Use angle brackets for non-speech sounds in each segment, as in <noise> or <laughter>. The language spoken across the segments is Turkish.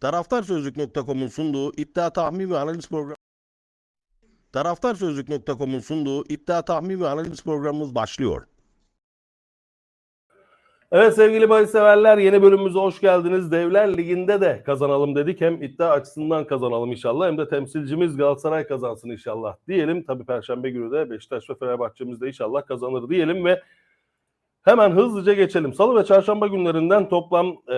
Taraftarsözlük.com'un sunduğu iddia tahmin ve analiz programı Taraftarsözlük.com'un sunduğu iddia tahmin ve analiz programımız başlıyor. Evet sevgili bahis severler yeni bölümümüze hoş geldiniz. Devler Ligi'nde de kazanalım dedik. Hem iddia açısından kazanalım inşallah hem de temsilcimiz Galatasaray kazansın inşallah diyelim. Tabii Perşembe günü de Beşiktaş ve Fenerbahçe'miz de inşallah kazanır diyelim ve hemen hızlıca geçelim. Salı ve çarşamba günlerinden toplam e,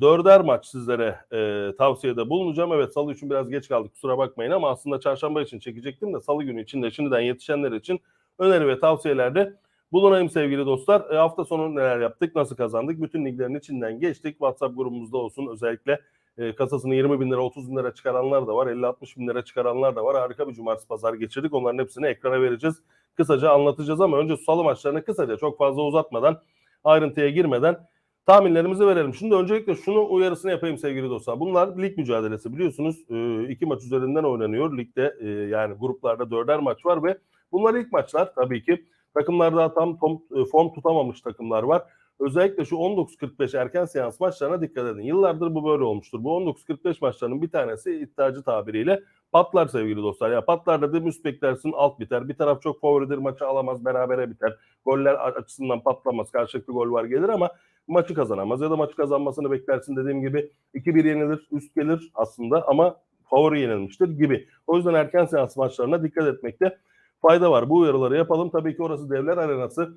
dörder maç sizlere e, tavsiyede bulunacağım. Evet salı için biraz geç kaldık kusura bakmayın ama aslında çarşamba için çekecektim de salı günü için de şimdiden yetişenler için öneri ve tavsiyelerde bulunayım sevgili dostlar. E, hafta sonu neler yaptık, nasıl kazandık? Bütün liglerin içinden geçtik. WhatsApp grubumuzda olsun özellikle e, kasasını 20 bin lira, 30 bin lira çıkaranlar da var. 50-60 bin lira çıkaranlar da var. Harika bir cumartesi pazar geçirdik. Onların hepsini ekrana vereceğiz. Kısaca anlatacağız ama önce salı maçlarını kısaca çok fazla uzatmadan, ayrıntıya girmeden tahminlerimizi verelim. Şimdi öncelikle şunu uyarısını yapayım sevgili dostlar. Bunlar lig mücadelesi biliyorsunuz. E, iki maç üzerinden oynanıyor. Ligde e, yani gruplarda dörder maç var ve bunlar ilk maçlar tabii ki. Takımlar daha tam e, form tutamamış takımlar var. Özellikle şu 19.45 erken seans maçlarına dikkat edin. Yıllardır bu böyle olmuştur. Bu 19.45 maçlarının bir tanesi iddiacı tabiriyle patlar sevgili dostlar. Ya patlar da üst beklersin alt biter. Bir taraf çok favoridir maçı alamaz berabere biter. Goller açısından patlamaz. Karşılıklı gol var gelir ama maçı kazanamaz. Ya da maçı kazanmasını beklersin dediğim gibi 2-1 yenilir üst gelir aslında ama favori yenilmiştir gibi. O yüzden erken seans maçlarına dikkat etmekte fayda var. Bu uyarıları yapalım. Tabii ki orası devler arenası.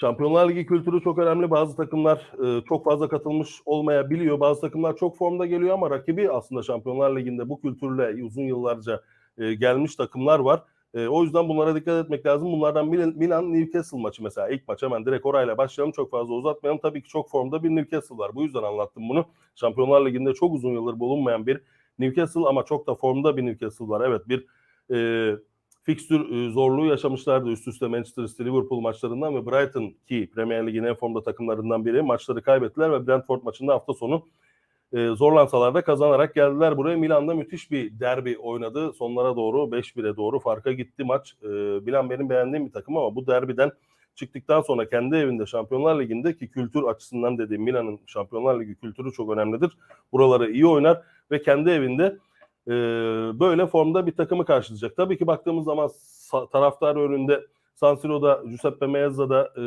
Şampiyonlar Ligi kültürü çok önemli. Bazı takımlar e, çok fazla katılmış olmayabiliyor. Bazı takımlar çok formda geliyor ama rakibi aslında Şampiyonlar Ligi'nde bu kültürle uzun yıllarca e, gelmiş takımlar var. E, o yüzden bunlara dikkat etmek lazım. Bunlardan Milan Newcastle maçı mesela ilk maç hemen direkt orayla başlayalım. Çok fazla uzatmayalım. Tabii ki çok formda bir Newcastle var. Bu yüzden anlattım bunu. Şampiyonlar Ligi'nde çok uzun yıldır bulunmayan bir Newcastle ama çok da formda bir Newcastle var. Evet bir e, fikstür zorluğu yaşamışlardı üst üste Manchester City Liverpool maçlarından ve Brighton ki Premier Lig'in en formda takımlarından biri maçları kaybettiler ve Brentford maçında hafta sonu zorlansalar da kazanarak geldiler buraya. Milan'da müthiş bir derbi oynadı. Sonlara doğru 5-1'e doğru farka gitti maç. Milan benim beğendiğim bir takım ama bu derbiden çıktıktan sonra kendi evinde Şampiyonlar Ligi'ndeki kültür açısından dediğim Milan'ın Şampiyonlar Ligi kültürü çok önemlidir. Buraları iyi oynar ve kendi evinde e, böyle formda bir takımı karşılayacak. Tabii ki baktığımız zaman taraftar önünde San Siro'da Giuseppe Meazza'da e,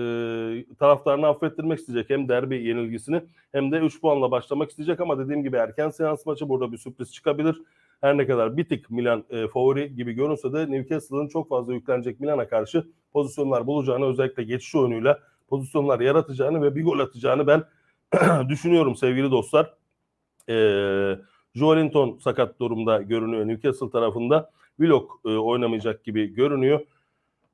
taraftarını affettirmek isteyecek. Hem derbi yenilgisini hem de 3 puanla başlamak isteyecek ama dediğim gibi erken seans maçı burada bir sürpriz çıkabilir. Her ne kadar bir tık Milan e, favori gibi görünse de Newcastle'ın çok fazla yüklenecek Milan'a karşı pozisyonlar bulacağını özellikle geçiş oyunuyla pozisyonlar yaratacağını ve bir gol atacağını ben <clears throat> düşünüyorum sevgili dostlar. Eee Joelinton sakat durumda görünüyor Newcastle tarafında. Willock e, oynamayacak gibi görünüyor.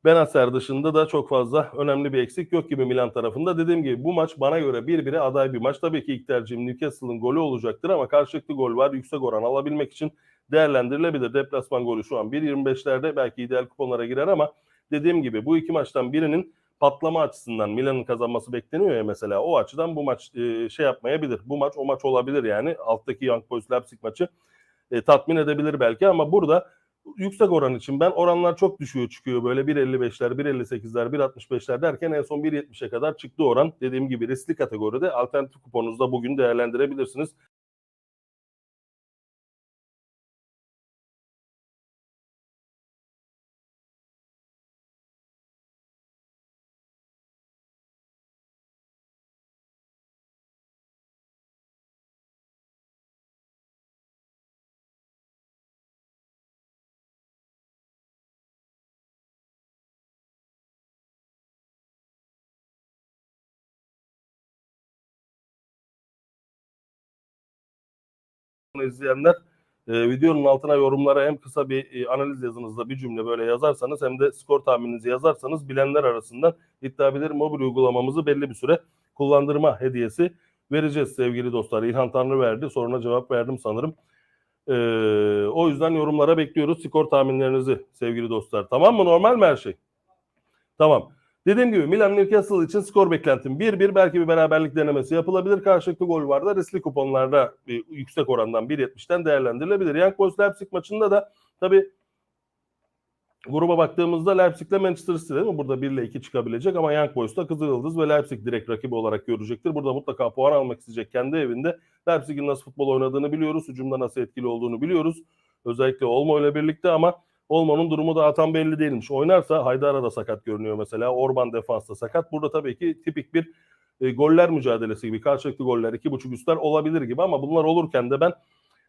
Benacer dışında da çok fazla önemli bir eksik yok gibi Milan tarafında. Dediğim gibi bu maç bana göre bir bire aday bir maç. Tabii ki ilk tercihim Newcastle'ın golü olacaktır ama karşılıklı gol var. Yüksek oran alabilmek için değerlendirilebilir. Deplasman golü şu an 1.25'lerde belki ideal kuponlara girer ama dediğim gibi bu iki maçtan birinin patlama açısından Milan'ın kazanması bekleniyor ya mesela o açıdan bu maç e, şey yapmayabilir. Bu maç o maç olabilir yani alttaki Young Boys Leipzig maçı e, tatmin edebilir belki ama burada yüksek oran için ben oranlar çok düşüyor çıkıyor böyle 1.55'ler 1.58'ler 1.65'ler derken en son 1.70'e kadar çıktı oran. Dediğim gibi riskli kategoride alternatif kuponunuzda bugün değerlendirebilirsiniz. İzleyenler e, videonun altına yorumlara hem kısa bir e, analiz yazınızda bir cümle böyle yazarsanız hem de skor tahmininizi yazarsanız bilenler arasından iddia bilir mobil uygulamamızı belli bir süre kullandırma hediyesi vereceğiz sevgili dostlar. İlhan Tanrı verdi. Soruna cevap verdim sanırım. E, o yüzden yorumlara bekliyoruz skor tahminlerinizi sevgili dostlar. Tamam mı? Normal mi her şey? Tamam. Dediğim gibi Milan Newcastle için skor beklentim 1-1 belki bir beraberlik denemesi yapılabilir. Karşılıklı gol var da riskli kuponlarda bir yüksek orandan 1.70'ten değerlendirilebilir. Young Boys Leipzig maçında da tabii Gruba baktığımızda Leipzig ile Manchester City değil mi? Burada 1 ile 2 çıkabilecek ama Young Boys'ta Kızılyıldız ve Leipzig direkt rakibi olarak görecektir. Burada mutlaka puan almak isteyecek kendi evinde. Leipzig'in nasıl futbol oynadığını biliyoruz. Hücumda nasıl etkili olduğunu biliyoruz. Özellikle Olmo ile birlikte ama Olmo'nun durumu daha tam belli değilmiş. Oynarsa Haydara da sakat görünüyor mesela. Orban defansta sakat. Burada tabii ki tipik bir e, goller mücadelesi gibi karşılıklı goller, iki buçuk üstler olabilir gibi ama bunlar olurken de ben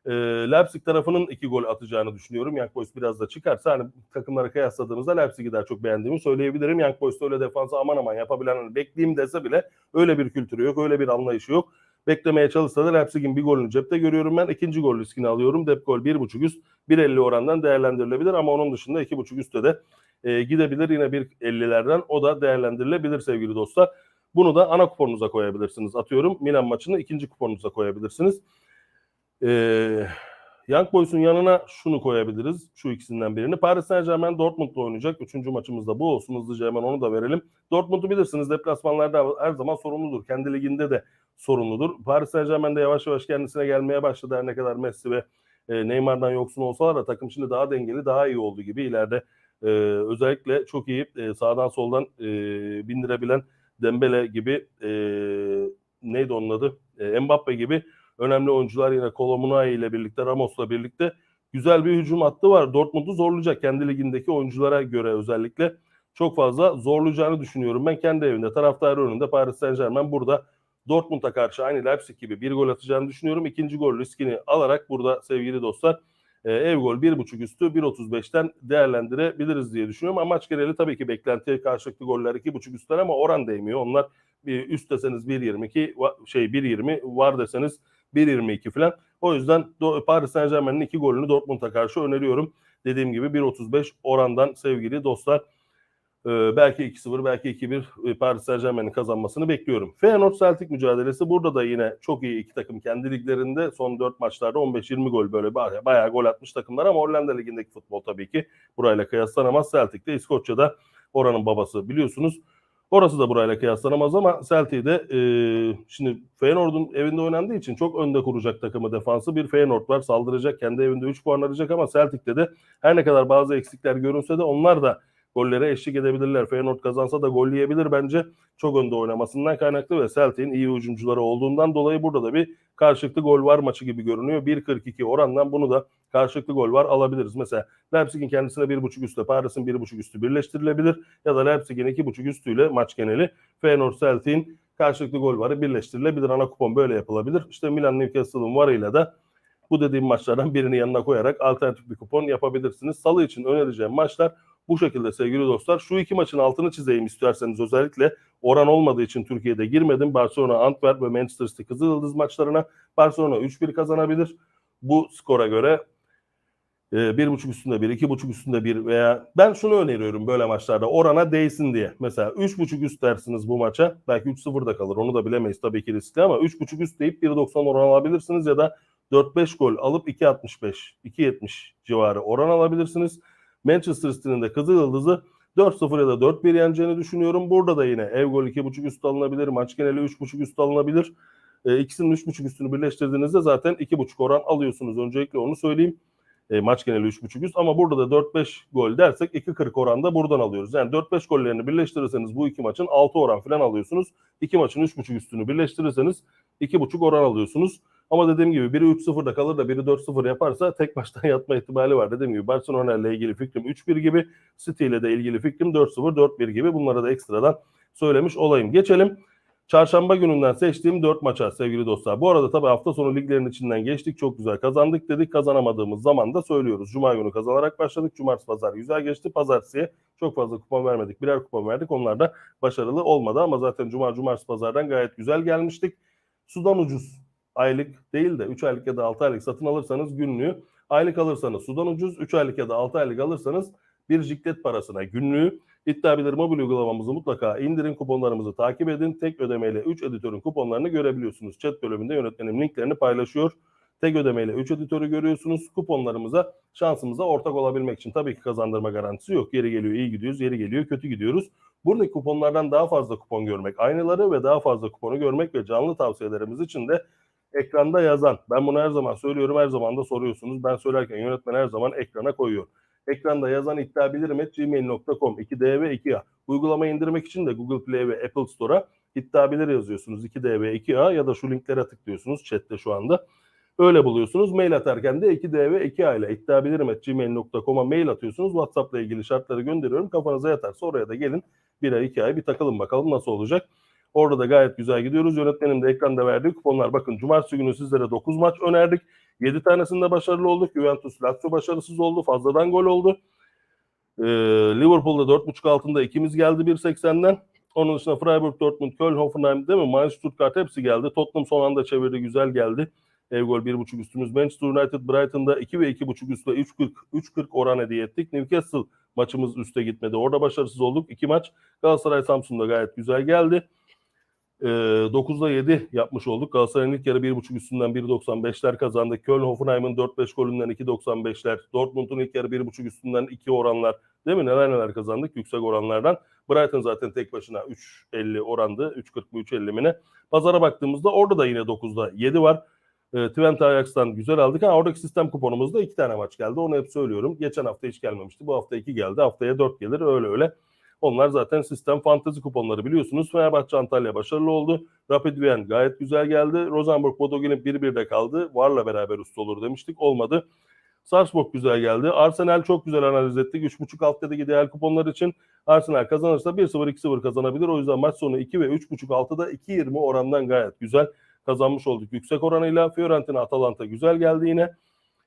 e, Leipzig tarafının iki gol atacağını düşünüyorum. Young Boys biraz da çıkarsa hani takımlara kıyasladığımızda Leipzig'i daha çok beğendiğimi söyleyebilirim. Young Boys'ta öyle defansı aman aman yapabilen hani bekleyeyim dese bile öyle bir kültürü yok, öyle bir anlayışı yok. Beklemeye çalışsa da Leipzig'in bir golünü cepte görüyorum ben. İkinci gol riskini alıyorum. Dep gol 1.5 üst 1.50 orandan değerlendirilebilir ama onun dışında 2.5 üstte de e, gidebilir yine 1.50'lerden o da değerlendirilebilir sevgili dostlar. Bunu da ana kuponunuza koyabilirsiniz. Atıyorum Milan maçını ikinci kuponunuza koyabilirsiniz. Ee, Young Boys'un yanına şunu koyabiliriz. Şu ikisinden birini. Paris Saint Germain Dortmund'la oynayacak. Üçüncü maçımızda bu olsun. Hızlıca hemen onu da verelim. Dortmund'u bilirsiniz. Deplasmanlarda her zaman sorumludur. Kendi liginde de sorumludur. Paris Saint Germain de yavaş yavaş kendisine gelmeye başladı. Her ne kadar Messi ve e, Neymar'dan yoksun olsalar da takım şimdi daha dengeli, daha iyi oldu gibi. ileride e, özellikle çok iyi e, sağdan soldan e, bindirebilen Dembele gibi e, neydi onun adı? E, Mbappe gibi önemli oyuncular yine Kolomunay ile birlikte Ramos'la birlikte güzel bir hücum hattı var. Dortmund'u zorlayacak kendi ligindeki oyunculara göre özellikle çok fazla zorlayacağını düşünüyorum. Ben kendi evinde taraftarı önünde Paris Saint Germain burada Dortmund'a karşı aynı Leipzig gibi bir gol atacağını düşünüyorum. İkinci gol riskini alarak burada sevgili dostlar e, ev gol 1.5 üstü 1.35'ten değerlendirebiliriz diye düşünüyorum. Ama maç geneli tabii ki beklentiye karşılıklı goller 2.5 üstten ama oran değmiyor. Onlar bir üst deseniz 1.22 va- şey 1.20 var deseniz 1.22 falan. O yüzden Paris Saint Germain'in iki golünü Dortmund'a karşı öneriyorum. Dediğim gibi 1.35 orandan sevgili dostlar. Ee, belki 2-0 belki 2-1 e, Paris Saint Germain'in kazanmasını bekliyorum. Feyenoord Celtic mücadelesi burada da yine çok iyi iki takım kendi liglerinde son 4 maçlarda 15-20 gol böyle bayağı, bayağı gol atmış takımlar ama Hollanda ligindeki futbol tabii ki burayla kıyaslanamaz. Celtic de İskoçya'da oranın babası biliyorsunuz. Orası da burayla kıyaslanamaz ama Celtic'i de e, şimdi Feyenoord'un evinde oynandığı için çok önde kuracak takımı defansı bir Feyenoord var. Saldıracak kendi evinde 3 puan arayacak ama Celtic'te de her ne kadar bazı eksikler görünse de onlar da gollere eşlik edebilirler. Feyenoord kazansa da gol yiyebilir bence. Çok önde oynamasından kaynaklı ve Celtic'in iyi hücumcuları olduğundan dolayı burada da bir karşılıklı gol var maçı gibi görünüyor. 1.42 orandan bunu da karşılıklı gol var alabiliriz. Mesela Leipzig'in kendisine 1.5 üstte, Paris'in 1.5 üstü birleştirilebilir ya da Leipzig'in 2.5 üstüyle maç geneli Feyenoord Celtic'in karşılıklı gol varı birleştirilebilir. Ana kupon böyle yapılabilir. İşte Milan Newcastle'ın varıyla da bu dediğim maçlardan birini yanına koyarak alternatif bir kupon yapabilirsiniz. Salı için önereceğim maçlar bu şekilde sevgili dostlar. Şu iki maçın altını çizeyim isterseniz özellikle oran olmadığı için Türkiye'de girmedim. Barcelona, Antwerp ve Manchester City Kızılyıldız maçlarına Barcelona 3-1 kazanabilir. Bu skora göre e, bir buçuk üstünde bir, iki buçuk üstünde bir veya ben şunu öneriyorum böyle maçlarda orana değsin diye. Mesela üç buçuk üst dersiniz bu maça. Belki 3-0 da kalır onu da bilemeyiz tabii ki riskli ama üç buçuk üst deyip 1.90 oran alabilirsiniz ya da 4-5 gol alıp 2.65, 2.70 civarı oran alabilirsiniz. Manchester City'nin de Kızılyıldız'ı 4-0 ya da 4-1 yeneceğini düşünüyorum. Burada da yine ev gol 2.5 üst alınabilir. Maç geneli 3.5 üst alınabilir. E, ikisinin 3.5 üstünü birleştirdiğinizde zaten 2.5 oran alıyorsunuz. Öncelikle onu söyleyeyim. E, maç geneli 3.5 üst ama burada da 4-5 gol dersek 2.40 oranda buradan alıyoruz. Yani 4-5 gollerini birleştirirseniz bu iki maçın 6 oran falan alıyorsunuz. İki maçın 3.5 üstünü birleştirirseniz 2.5 oran alıyorsunuz. Ama dediğim gibi biri 3-0'da kalır da biri 4-0 yaparsa tek maçtan <laughs> yatma ihtimali var. Dediğim gibi Barcelona ile ilgili fikrim 3-1 gibi. City ile de ilgili fikrim 4-0, 4-1 gibi. Bunlara da ekstradan söylemiş olayım. Geçelim. Çarşamba gününden seçtiğim 4 maça sevgili dostlar. Bu arada tabii hafta sonu liglerin içinden geçtik. Çok güzel kazandık dedik. Kazanamadığımız zaman da söylüyoruz. Cuma günü kazanarak başladık. Cumartesi pazar güzel geçti. Pazartesiye çok fazla kupon vermedik. Birer kupon verdik. Onlar da başarılı olmadı ama zaten cuma cumartesi pazardan gayet güzel gelmiştik. Sudan ucuz aylık değil de 3 aylık ya da 6 aylık satın alırsanız günlüğü, aylık alırsanız sudan ucuz, 3 aylık ya da 6 aylık alırsanız bir jiklet parasına günlüğü. İddia Bilir mobil uygulamamızı mutlaka indirin, kuponlarımızı takip edin. Tek ödemeyle 3 editörün kuponlarını görebiliyorsunuz. Chat bölümünde yönetmenim linklerini paylaşıyor. Tek ödemeyle 3 editörü görüyorsunuz. Kuponlarımıza, şansımıza ortak olabilmek için tabii ki kazandırma garantisi yok. Yeri geliyor iyi gidiyoruz, yeri geliyor kötü gidiyoruz. Buradaki kuponlardan daha fazla kupon görmek, aynıları ve daha fazla kuponu görmek ve canlı tavsiyelerimiz için de ekranda yazan. Ben bunu her zaman söylüyorum, her zaman da soruyorsunuz. Ben söylerken yönetmen her zaman ekrana koyuyor. Ekranda yazan iddia bilirim et gmail.com 2D ve 2A. Uygulamayı indirmek için de Google Play ve Apple Store'a iddia bilir yazıyorsunuz 2D ve 2A ya da şu linklere tıklıyorsunuz chatte şu anda. Öyle buluyorsunuz. Mail atarken de 2D ve 2A ile iddiabilirim at gmail.com'a mail atıyorsunuz. WhatsApp'la ilgili şartları gönderiyorum. Kafanıza yatarsa oraya da gelin. Bir ay iki ay bir takılın bakalım nasıl olacak. Orada da gayet güzel gidiyoruz. Yönetmenim de ekranda verdiği kuponlar. Bakın cumartesi günü sizlere 9 maç önerdik. 7 tanesinde başarılı olduk. Juventus Lazio başarısız oldu. Fazladan gol oldu. Ee, Liverpool'da 4.5 altında ikimiz geldi 1.80'den. Onun dışında Freiburg, Dortmund, Köln, Hoffenheim değil mi? Mainz, Stuttgart hepsi geldi. Tottenham son anda çevirdi. Güzel geldi. Ev gol 1.5 üstümüz. Manchester United Brighton'da 2 ve 2.5 üstle 3.40 3.40 oran hediye ettik. Newcastle maçımız üste gitmedi. Orada başarısız olduk. 2 maç. Galatasaray Samsun'da gayet güzel geldi. Ee, 9'da 7 yapmış olduk. Galatasaray'ın ilk yarı 1.5 üstünden 1.95'ler kazandı. Köln Hoffenheim'ın 4-5 golünden 2.95'ler. Dortmund'un ilk yarı 1.5 üstünden 2 oranlar. Değil mi? Neler neler kazandık yüksek oranlardan. Brighton zaten tek başına 3.50 orandı. 3.40 mı 3.50 mi ne? Pazara baktığımızda orada da yine 9'da 7 var. E, Twente Ajax'tan güzel aldık. Ha, oradaki sistem kuponumuzda iki tane maç geldi. Onu hep söylüyorum. Geçen hafta hiç gelmemişti. Bu hafta iki geldi. Haftaya dört gelir. Öyle öyle. Onlar zaten sistem fantezi kuponları biliyorsunuz. Fenerbahçe Antalya başarılı oldu. Rapid Wien gayet güzel geldi. Rosenborg Bodo Glimt 1-1'de kaldı. Varla beraber üst olur demiştik. Olmadı. Sarpsborg güzel geldi. Arsenal çok güzel analiz ettik. 3.5 alt dedeki ideal kuponlar için Arsenal kazanırsa 1-0 2-0 kazanabilir. O yüzden maç sonu 2 ve 3.5 altıda 2.20 orandan gayet güzel kazanmış olduk yüksek oranıyla. Fiorentina Atalanta güzel geldi yine.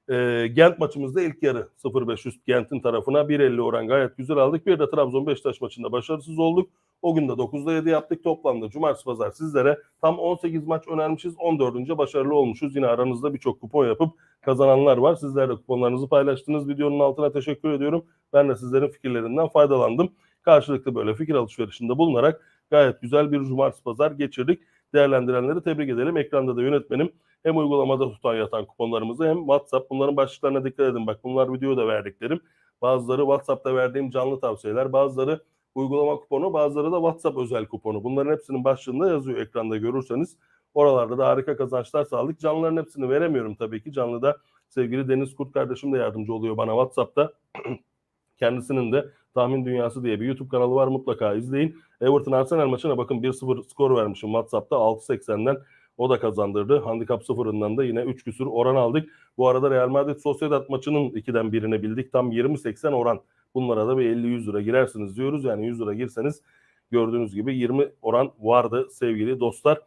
E, Gent maçımızda ilk yarı 0-5 üst Gent'in tarafına 1.50 oran gayet güzel aldık. Bir de Trabzon Beşiktaş maçında başarısız olduk. O gün de 9'da 7 yaptık. Toplamda cumartesi pazar sizlere tam 18 maç önermişiz. 14. başarılı olmuşuz. Yine aranızda birçok kupon yapıp kazananlar var. Sizler de kuponlarınızı paylaştınız. Videonun altına teşekkür ediyorum. Ben de sizlerin fikirlerinden faydalandım. Karşılıklı böyle fikir alışverişinde bulunarak gayet güzel bir cumartesi pazar geçirdik değerlendirenleri tebrik edelim. Ekranda da yönetmenim hem uygulamada tutan yatan kuponlarımızı hem WhatsApp bunların başlıklarına dikkat edin. Bak bunlar videoda verdiklerim. Bazıları WhatsApp'ta verdiğim canlı tavsiyeler, bazıları uygulama kuponu, bazıları da WhatsApp özel kuponu. Bunların hepsinin başlığında yazıyor ekranda görürseniz. Oralarda da harika kazançlar sağladık. Canlıların hepsini veremiyorum tabii ki. Canlıda sevgili Deniz Kurt kardeşim de yardımcı oluyor bana WhatsApp'ta. <clears throat> Kendisinin de Tahmin Dünyası diye bir YouTube kanalı var mutlaka izleyin. Everton Arsenal maçına bakın 1-0 skor vermişim WhatsApp'ta 6.80'den o da kazandırdı. Handikap sıfırından da yine 3 küsur oran aldık. Bu arada Real Madrid Sociedad maçının 2'den birini bildik. Tam 20-80 oran. Bunlara da bir 50-100 lira girersiniz diyoruz. Yani 100 lira girseniz gördüğünüz gibi 20 oran vardı sevgili dostlar.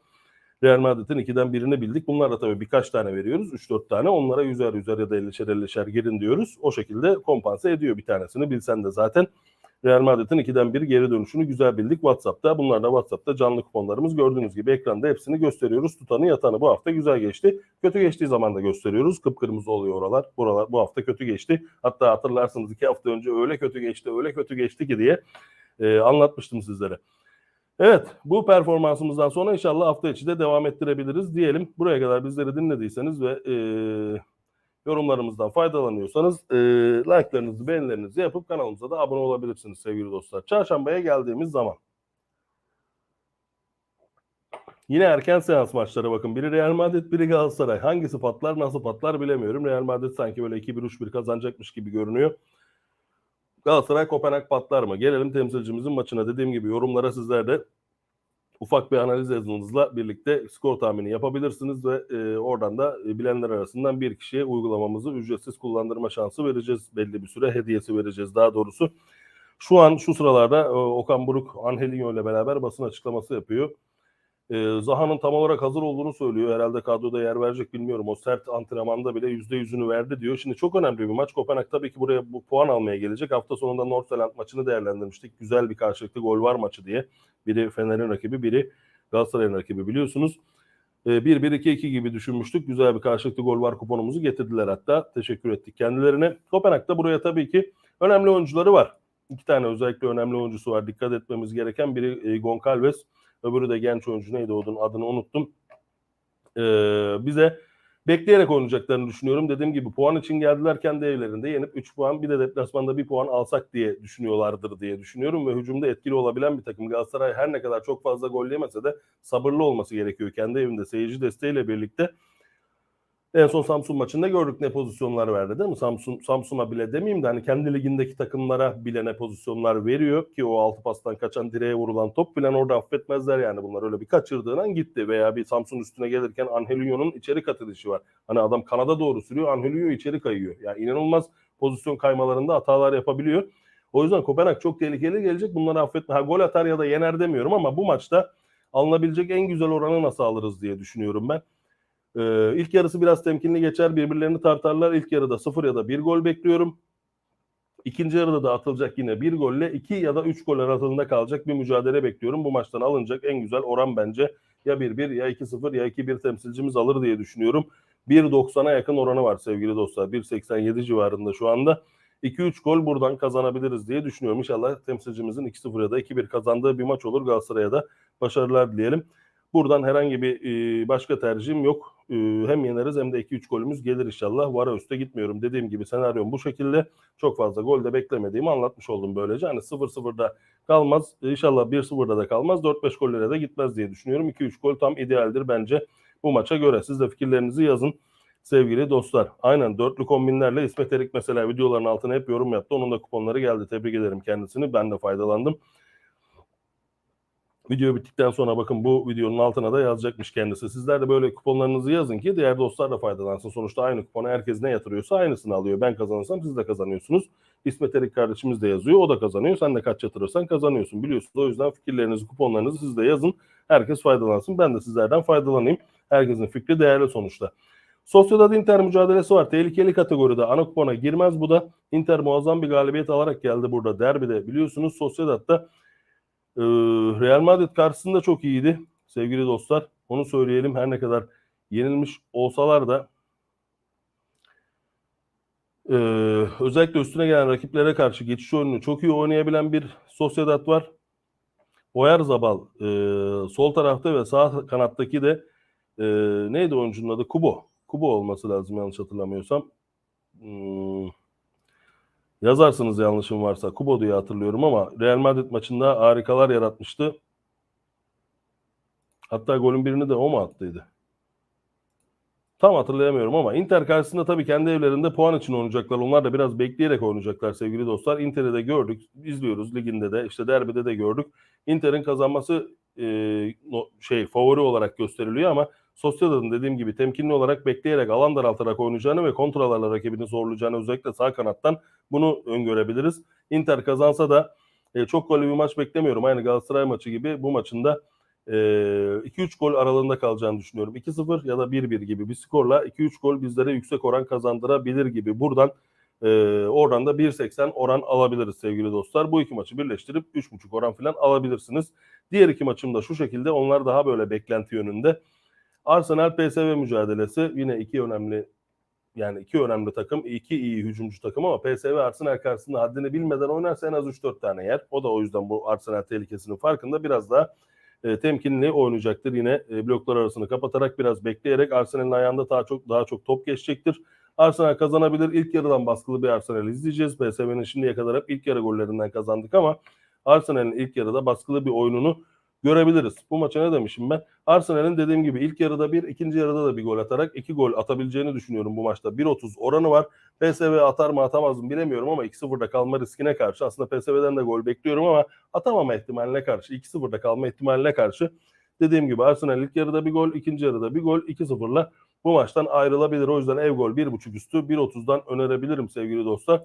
Real Madrid'in 2'den birini bildik. Bunlar da tabii birkaç tane veriyoruz. 3-4 tane. Onlara 100'er 100'er ya da 50'şer 50'şer girin diyoruz. O şekilde kompanse ediyor bir tanesini bilsen de zaten. Real Madrid'in 2'den 1 geri dönüşünü güzel bildik WhatsApp'ta. Bunlar da WhatsApp'ta canlı kuponlarımız. Gördüğünüz gibi ekranda hepsini gösteriyoruz. Tutanı yatanı bu hafta güzel geçti. Kötü geçtiği zaman da gösteriyoruz. Kıpkırmızı oluyor oralar. Buralar bu hafta kötü geçti. Hatta hatırlarsınız iki hafta önce öyle kötü geçti, öyle kötü geçti ki diye e, anlatmıştım sizlere. Evet bu performansımızdan sonra inşallah hafta içi de devam ettirebiliriz diyelim. Buraya kadar bizleri dinlediyseniz ve e, yorumlarımızdan faydalanıyorsanız e, like'larınızı, beğenilerinizi yapıp kanalımıza da abone olabilirsiniz sevgili dostlar. Çarşambaya geldiğimiz zaman Yine erken seans maçları bakın. Biri Real Madrid, biri Galatasaray. Hangisi patlar, nasıl patlar bilemiyorum. Real Madrid sanki böyle 2-1-3-1 kazanacakmış gibi görünüyor. Galatasaray Kopenhag patlar mı? Gelelim temsilcimizin maçına. Dediğim gibi yorumlara sizler de ufak bir analiz yazınızla birlikte skor tahmini yapabilirsiniz ve e, oradan da e, bilenler arasından bir kişiye uygulamamızı ücretsiz kullandırma şansı vereceğiz. Belli bir süre hediyesi vereceğiz daha doğrusu. Şu an şu sıralarda e, Okan Buruk Angelinho ile beraber basın açıklaması yapıyor. E, Zaha'nın tam olarak hazır olduğunu söylüyor. Herhalde kadroda yer verecek bilmiyorum. O sert antrenmanda bile %100'ünü verdi diyor. Şimdi çok önemli bir maç. Kopenhag tabii ki buraya bu puan almaya gelecek. Hafta sonunda Nordsjælland maçını değerlendirmiştik. Güzel bir karşılıklı gol var maçı diye. Biri Fener'in rakibi, biri Galatasaray'ın rakibi biliyorsunuz. 1-1-2-2 gibi düşünmüştük. Güzel bir karşılıklı gol var kuponumuzu getirdiler hatta. Teşekkür ettik kendilerine. Kopenhag'da buraya tabii ki önemli oyuncuları var. İki tane özellikle önemli oyuncusu var. Dikkat etmemiz gereken biri Goncalves. Öbürü de genç oyuncu neydi onun adını unuttum. Ee, bize bekleyerek oynayacaklarını düşünüyorum. Dediğim gibi puan için geldiler kendi evlerinde yenip 3 puan bir de deplasmanda 1 puan alsak diye düşünüyorlardır diye düşünüyorum ve hücumda etkili olabilen bir takım. Galatasaray her ne kadar çok fazla gol yemese de sabırlı olması gerekiyor. Kendi evinde seyirci desteğiyle birlikte En son Samsun maçında gördük ne pozisyonlar verdi değil mi? Samsun Samsun'a bile demeyeyim de hani kendi ligindeki takımlara bile ne pozisyonlar veriyor ki o altı pastan kaçan direğe vurulan top filan orada affetmezler yani bunlar öyle bir kaçırdığın an gitti veya bir Samsun üstüne gelirken Angelinho'nun içeri katılışı var. Hani adam kanada doğru sürüyor Angelinho içeri kayıyor. Yani inanılmaz pozisyon kaymalarında hatalar yapabiliyor. O yüzden Kopenhag çok tehlikeli gelecek. Bunları affetme. Ha, gol atar ya da yener demiyorum ama bu maçta alınabilecek en güzel oranı nasıl alırız diye düşünüyorum ben. Ee, ilk yarısı biraz temkinli geçer. Birbirlerini tartarlar. İlk yarıda 0 ya da 1 gol bekliyorum. İkinci yarıda da atılacak yine bir golle 2 ya da 3 gol arasında kalacak bir mücadele bekliyorum. Bu maçtan alınacak en güzel oran bence ya 1-1 ya 2-0 ya 2-1 temsilcimiz alır diye düşünüyorum. 1.90'a yakın oranı var sevgili dostlar. 1.87 civarında şu anda. 2-3 gol buradan kazanabiliriz diye düşünüyorum. İnşallah temsilcimizin 2-0 ya da 2-1 kazandığı bir maç olur. Galatasaray'a da başarılar dileyelim. Buradan herhangi bir e, başka tercihim yok. E, hem yeneriz hem de 2-3 golümüz gelir inşallah. Vara üste gitmiyorum. Dediğim gibi senaryom bu şekilde. Çok fazla gol de beklemediğimi anlatmış oldum böylece. Hani 0-0'da kalmaz. İnşallah 1-0'da da kalmaz. 4-5 gollere de gitmez diye düşünüyorum. 2-3 gol tam idealdir bence bu maça göre. Siz de fikirlerinizi yazın sevgili dostlar. Aynen dörtlü kombinlerle İsmet Erik mesela videoların altına hep yorum yaptı. Onun da kuponları geldi. Tebrik ederim kendisini. Ben de faydalandım. Video bittikten sonra bakın bu videonun altına da yazacakmış kendisi. Sizler de böyle kuponlarınızı yazın ki diğer dostlar da faydalansın. Sonuçta aynı kupona herkes ne yatırıyorsa aynısını alıyor. Ben kazanırsam siz de kazanıyorsunuz. İsmet Erik kardeşimiz de yazıyor. O da kazanıyor. Sen de kaç yatırırsan kazanıyorsun. Biliyorsunuz o yüzden fikirlerinizi, kuponlarınızı siz de yazın. Herkes faydalansın. Ben de sizlerden faydalanayım. Herkesin fikri değerli sonuçta. Sosyedad Inter mücadelesi var. Tehlikeli kategoride ana kupona girmez bu da. Inter muazzam bir galibiyet alarak geldi burada derbide. Biliyorsunuz Sosyedad'da ee, Real Madrid karşısında çok iyiydi sevgili dostlar. Onu söyleyelim her ne kadar yenilmiş olsalar da ee, özellikle üstüne gelen rakiplere karşı geçiş oyununu çok iyi oynayabilen bir Sociedad var. Oyarzabal e, sol tarafta ve sağ kanattaki de e, neydi oyuncunun adı? Kubo. Kubo olması lazım yanlış hatırlamıyorsam. Hmm, Yazarsınız yanlışım varsa. Kubo diye hatırlıyorum ama Real Madrid maçında harikalar yaratmıştı. Hatta golün birini de o mu attıydı? Tam hatırlayamıyorum ama Inter karşısında tabii kendi evlerinde puan için oynayacaklar. Onlar da biraz bekleyerek oynayacaklar sevgili dostlar. Inter'i de gördük, izliyoruz liginde de, işte derbide de gördük. Inter'in kazanması e, şey favori olarak gösteriliyor ama Sociedad'ın dediğim gibi temkinli olarak bekleyerek alan daraltarak oynayacağını ve kontralarla rakibini zorlayacağını özellikle sağ kanattan bunu öngörebiliriz. Inter kazansa da e, çok gollü bir maç beklemiyorum. Aynı Galatasaray maçı gibi bu maçında e, 2-3 gol aralığında kalacağını düşünüyorum. 2-0 ya da 1-1 gibi bir skorla 2-3 gol bizlere yüksek oran kazandırabilir gibi. Buradan e, oradan da 1.80 oran alabiliriz sevgili dostlar. Bu iki maçı birleştirip 3.5 oran falan alabilirsiniz. Diğer iki maçım da şu şekilde. Onlar daha böyle beklenti yönünde. Arsenal PSV mücadelesi yine iki önemli yani iki önemli takım, iki iyi hücumcu takım ama PSV Arsenal karşısında haddini bilmeden oynarsa en az 3-4 tane yer. O da o yüzden bu Arsenal tehlikesinin farkında biraz daha e, temkinli oynayacaktır. Yine e, bloklar arasını kapatarak biraz bekleyerek Arsenal'in ayağında daha çok daha çok top geçecektir. Arsenal kazanabilir. İlk yarıdan baskılı bir Arsenal izleyeceğiz. PSV'nin şimdiye kadar hep ilk yarı gollerinden kazandık ama Arsenal'in ilk yarıda baskılı bir oyununu görebiliriz. Bu maça ne demişim ben? Arsenal'in dediğim gibi ilk yarıda bir, ikinci yarıda da bir gol atarak iki gol atabileceğini düşünüyorum bu maçta. 1.30 oranı var. PSV atar mı atamaz mı bilemiyorum ama 2-0'da kalma riskine karşı aslında PSV'den de gol bekliyorum ama atamama ihtimaline karşı 2-0'da kalma ihtimaline karşı dediğim gibi Arsenal ilk yarıda bir gol, ikinci yarıda bir gol 2-0'la bu maçtan ayrılabilir. O yüzden ev gol 1.5 üstü 1.30'dan önerebilirim sevgili dostlar.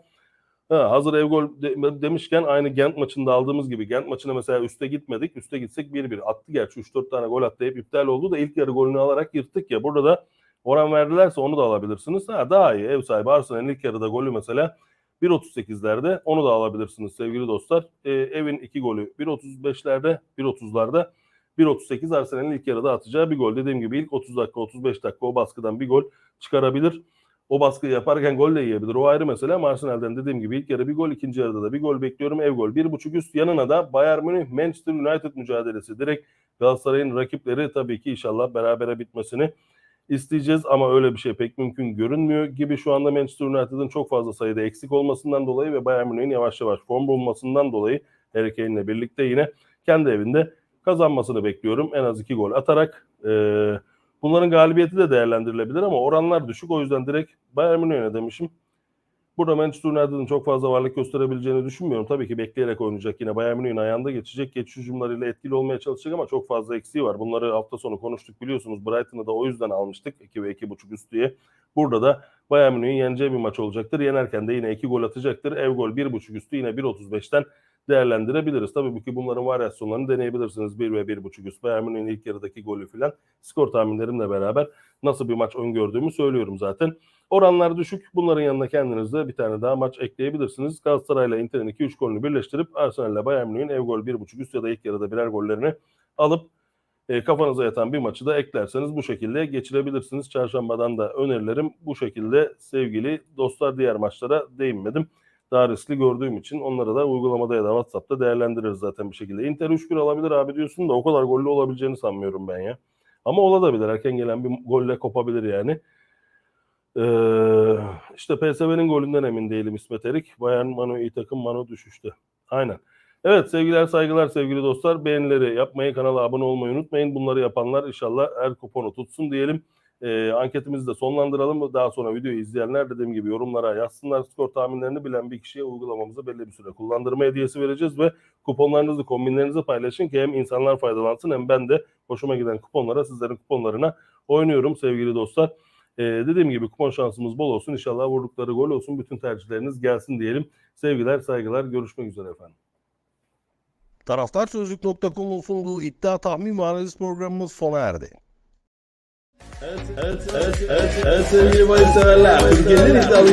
Ha, hazır ev gol de, demişken aynı Gent maçında aldığımız gibi Gent maçına mesela üste gitmedik. Üste gitsek 1-1 attı gerçi 3-4 tane gol attı hep iptal oldu da ilk yarı golünü alarak yırttık ya. Burada da oran verdilerse onu da alabilirsiniz. Ha, daha iyi ev sahibi Arsenal'in ilk yarıda golü mesela 1.38'lerde onu da alabilirsiniz sevgili dostlar. E, evin iki golü 1.35'lerde 1.30'larda 1.38 Arsenal'in ilk yarıda atacağı bir gol. Dediğim gibi ilk 30 dakika 35 dakika o baskıdan bir gol çıkarabilir o baskıyı yaparken gol de yiyebilir. O ayrı mesele ama Arsenal'den dediğim gibi ilk yarı bir gol, ikinci yarıda da bir gol bekliyorum. Ev gol. Bir buçuk üst yanına da Bayern Münih Manchester United mücadelesi. Direkt Galatasaray'ın rakipleri tabii ki inşallah berabere bitmesini isteyeceğiz ama öyle bir şey pek mümkün görünmüyor gibi şu anda Manchester United'ın çok fazla sayıda eksik olmasından dolayı ve Bayern Münih'in yavaş yavaş form bulmasından dolayı Harry Kane'le birlikte yine kendi evinde kazanmasını bekliyorum. En az iki gol atarak. Ee, Bunların galibiyeti de değerlendirilebilir ama oranlar düşük. O yüzden direkt Bayern Münih'e demişim. Burada Manchester United'ın çok fazla varlık gösterebileceğini düşünmüyorum. Tabii ki bekleyerek oynayacak yine. Bayern Münih'in ayağında geçecek. Geçiş hücumlarıyla etkili olmaya çalışacak ama çok fazla eksiği var. Bunları hafta sonu konuştuk biliyorsunuz. Brighton'ı da o yüzden almıştık. 2 ve 2.5 üst diye. Burada da Bayern Münih'in yeneceği bir maç olacaktır. Yenerken de yine 2 gol atacaktır. Ev gol 1.5 üstü yine 1.35'ten değerlendirebiliriz. Tabii ki bunların varyasyonlarını deneyebilirsiniz. 1 ve 1.5 üst. Bayern Münih'in ilk yarıdaki golü filan skor tahminlerimle beraber nasıl bir maç öngördüğümü söylüyorum zaten. Oranlar düşük. Bunların yanına kendiniz de bir tane daha maç ekleyebilirsiniz. Galatasaray'la Inter'in 2-3 golünü birleştirip Arsenal'le Bayern Münih'in ev gol 1.5 üst ya da ilk yarıda birer gollerini alıp e, kafanıza yatan bir maçı da eklerseniz bu şekilde geçirebilirsiniz. Çarşambadan da önerilerim bu şekilde sevgili dostlar diğer maçlara değinmedim. Daha riskli gördüğüm için onları da uygulamada ya da WhatsApp'ta değerlendiririz zaten bir şekilde. Inter 3-1 alabilir abi diyorsun da o kadar gollü olabileceğini sanmıyorum ben ya. Ama olabilir. Erken gelen bir golle kopabilir yani. Ee, işte PSV'nin golünden emin değilim İsmet Erik. Bayern Manu iyi takım Manu düşüşte. Aynen. Evet sevgiler saygılar sevgili dostlar. Beğenileri yapmayı kanala abone olmayı unutmayın. Bunları yapanlar inşallah her kuponu tutsun diyelim. Ee, anketimizi de sonlandıralım. Daha sonra videoyu izleyenler dediğim gibi yorumlara yazsınlar. Skor tahminlerini bilen bir kişiye uygulamamızı belli bir süre kullandırma hediyesi vereceğiz ve kuponlarınızı, kombinlerinizi paylaşın ki hem insanlar faydalansın hem ben de hoşuma giden kuponlara, sizlerin kuponlarına oynuyorum sevgili dostlar. Ee, dediğim gibi kupon şansımız bol olsun. İnşallah vurdukları gol olsun. Bütün tercihleriniz gelsin diyelim. Sevgiler, saygılar. Görüşmek üzere efendim. Taraftarsözlük.com'un sunduğu iddia tahmin ve analiz programımız sona erdi. Evet, evet, evet, evet sevgili bayı severler. Türkiye'nin iddialı